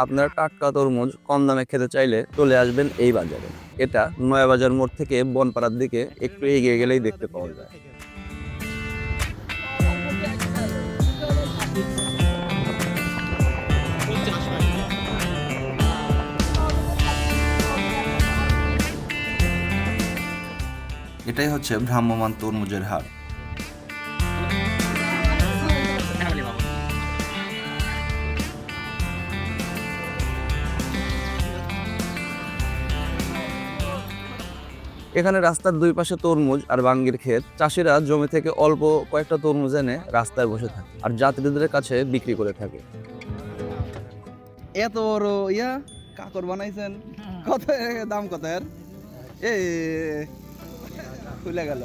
আপনারা টাটকা তরমুজ কম দামে খেতে চাইলে চলে আসবেন এই বাজারে। এটা নয়াবাজার মোড় থেকে বনপাড়ার দিকে, একটু এগিয়ে গেলেই দেখতে পাওয়া যায়। এটাই হচ্ছে ভ্রাম্যমান তরমুজের হাট এখানে রাস্তার দুই পাশে তরমুজ আর বাঙ্গির ক্ষেত। চাষিরা জমি থেকে অল্প কয়েকটা তরমুজ এনে রাস্তায় বসে থাকে আর যাত্রীদের কাছে বিক্রি করে থাকে। এত বড় ইয়া কাকর বানাইছেন? কত দাম কত এর? এ খুলে গেল।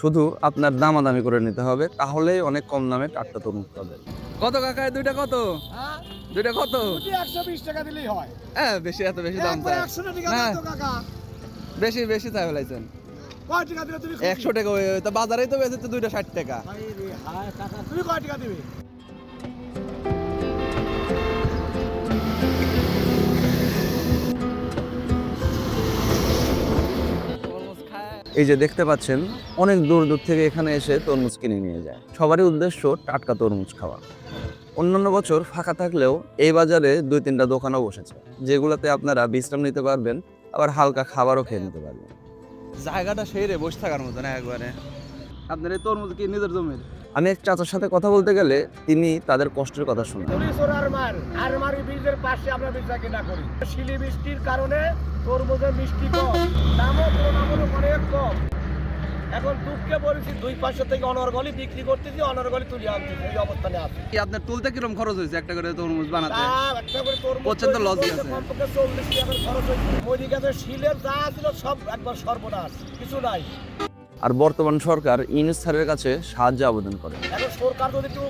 শুধু আপনার দামাদামি করে নিতে হবে তাহলেই অনেক কম দামে টাটকা তরমুজ পাবেন। কত কাকা এই দুইটা কত? দুইটা কত? একশো বিশ টাকা দিলেই হয়। হ্যাঁ বেশি এত বেশি দাম চাই। একশো টাকা না। বেশি বেশি চাই ফেলাইছেন। একশো টাকা ওই তো বাজারেই তো বেঁচে তো দুইটা ষাট টাকা। তুমি কয় টাকা দিবে? এই যে দেখতে পাচ্ছেন অনেক দূর দূর থেকে এখানে এসে তরমুজ কিনে নিয়ে যায়। সবারই উদ্দেশ্য টাটকা তরমুজ খাওয়া। অন্যান্য বছর ফাঁকা থাকলেও এই বাজারে দুই তিনটা দোকানও বসেছে যেগুলোতে আপনারা বিশ্রাম নিতে পারবেন আবার হালকা খাবারও খেয়ে নিতে পারবে। জায়গাটা সেই রে বসে থাকার মতো না একবারে। আপনার এই তরমুজ কি নিজের জমির? আমি এক চাচার সাথে কথা বলতে গেলে তিনি তাদের কষ্টের কথা শুনে বীজের পাশে আমরা বেচা কিনা করি। শিলি বৃষ্টির কারণে তরমুজের মিষ্টি কম দামও তুলনামূলক অনেক কম। এখন দুঃখে বলেছি দুই পাশে থেকে অনর্গলি বিক্রি করতেছি অনর্গলি তুলে আনতেছি এই অবস্থানে আছে। কি আপনার তুলতে কিরম খরচ হয়েছে? একটা করে তরমুজ বানাতে? একটা করে তরমুজ loss করতে গেছে। কমপক্ষে চল্লিশ টাকার খরচ হয়েছে। মোদি গাছের শিলের যা ছিল সব একবার সর্বনাশ কিছু নাই। আর বর্তমান সরকার ইউনুস স্যারের কাছে সাহায্য আবেদন করে। এখন সরকার যদি একটু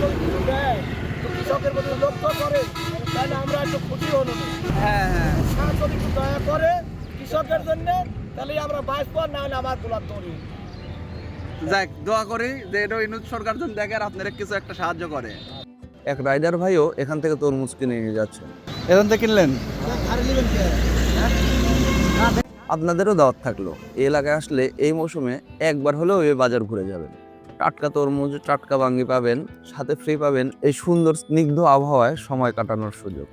যদি কিছু দেয় কৃষকের প্রতি লক্ষ্য করে তাহলে আমরা একটু খুশি হলো হ্যাঁ হ্যাঁ। যদি একটু দয়া করে কৃষকের জন্য তাহলে আমরা বাঁচবো না হলে আমার গোলাপ তৈরি যাক দোয়া করি যে এটা ইনুজ সরকার যেন দেখে আর আপনারা কিছু একটা সাহায্য করে। এক রাইডার ভাইও এখান থেকে তরমুজ কিনে নিয়ে যাচ্ছে। এখান থেকে কিনলেন? আপনাদেরও দাওয়াত থাকল। এই এলাকায় আসলে এই মৌসুমে একবার হলেও এই বাজার ঘুরে যাবেন। টাটকা তরমুজ টাটকা বাঙ্গি পাবেন সাথে ফ্রি পাবেন এই সুন্দর স্নিগ্ধ আবহাওয়ায় সময় কাটানোর সুযোগ।